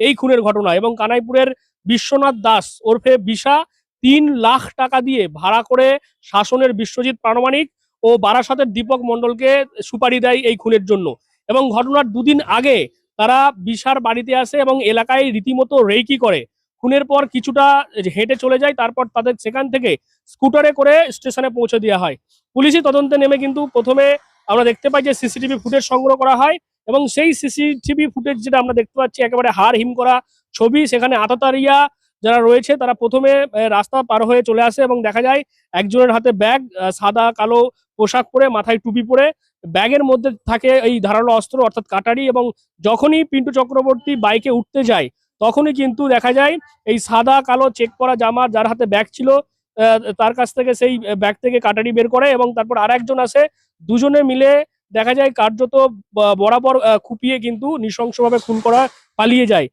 এই খুনের ঘটনা এবং কানাইপুরের বিশ্বনাথ দাস ওরফে বিশা তিন লাখ টাকা দিয়ে ভাড়া করে শাসনের বিশ্বজিৎ প্রামাণিক ও বারাসাতের দীপক মণ্ডলকে সুপারি দেয় এই খুনের জন্য। এবং ঘটনার দুদিন আগে তারা বিশার বাড়িতে আসে এবং এলাকায় রীতিমতো রেইকি করে। খুনের পর কিছুটা হেঁটে চলে যায়, তারপর তাদের সেখান থেকে স্কুটারে করে স্টেশনে পৌঁছে দেওয়া হয়। পুলিশি তদন্তে নেমে কিন্তু প্রথমে আমরা দেখতে পাই যে সিসিটিভি ফুটেজ সংগ্রহ করা হয়। এবং সেই সিসিটিভি ফুটেজ যেটা আমরা দেখতে পাচ্ছি, একেবারে হার হিম করা ছবি। সেখানে আততারিয়া যারা রয়েছে, তারা প্রথমে রাস্তা পার হয়ে চলে আসে এবং দেখা যায় একজনের হাতে ব্যাগ সাদা, কালো পোশাক পরে, মাথায় টুপি পরে। ব্যাগের মধ্যে থাকে এই ধারালো অস্ত্র, অর্থাৎ কাটারি এবং যখনই পিন্টু চক্রবর্তী বাইকে উঠতে যায়, তখনই কিন্তু দেখা যায় এই সাদা, কালো চেক করা জামা যার হাতে ব্যাগ ছিল তার কাছ থেকে সেই ব্যাগ থেকে কাটারি বের করে এবং তারপর আর একজন আসে। দুজনে মিলে দেখা যায় কার্যত বরাবর খুপিয়ে কিন্তু নৃশংসভাবে খুন করা পালিয়ে যায়।